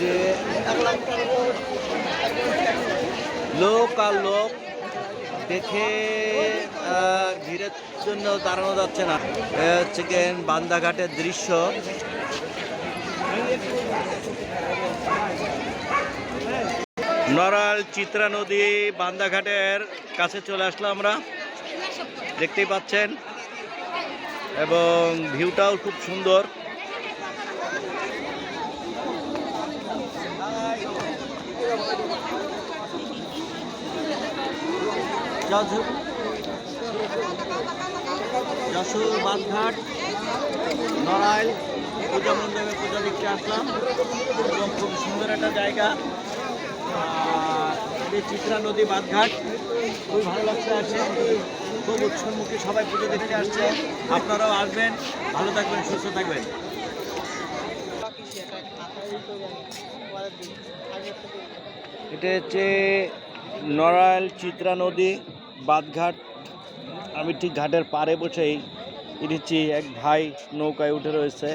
যে লোক আর লোক দেখে ভিড়ের জন্য দাঁড়ানো যাচ্ছে না। গিয়ে বান্দাঘাটের দৃশ্য। নড়াল চিত্রা নদী বান্দাঘাটের কাছে চলে আসলাম আমরা। দেখতেই পাচ্ছেন। এবং ভিউটাও খুব সুন্দর। যশোর যশোর বাঁধঘাট, নড়াইল, পূজা মণ্ডপে পূজা দেখতে আসলাম। এবং খুব সুন্দর একটা জায়গা। এই চিত্রা নদী বাঁধঘাট খুবই ভালো লাগছে আছে খুব উৎসবমুখী সবাই পুজো দেখতে আসছে। আপনারাও আসবেন। ভালো থাকবেন, সুস্থ থাকবেন। এটা হচ্ছে নড়াইল চিত্রা নদী। বাদঘাট আমি ঠিক ঘাটের পাড়ে বসেই দেখছি এক ভাই নৌকায় উঠে রয়েছে।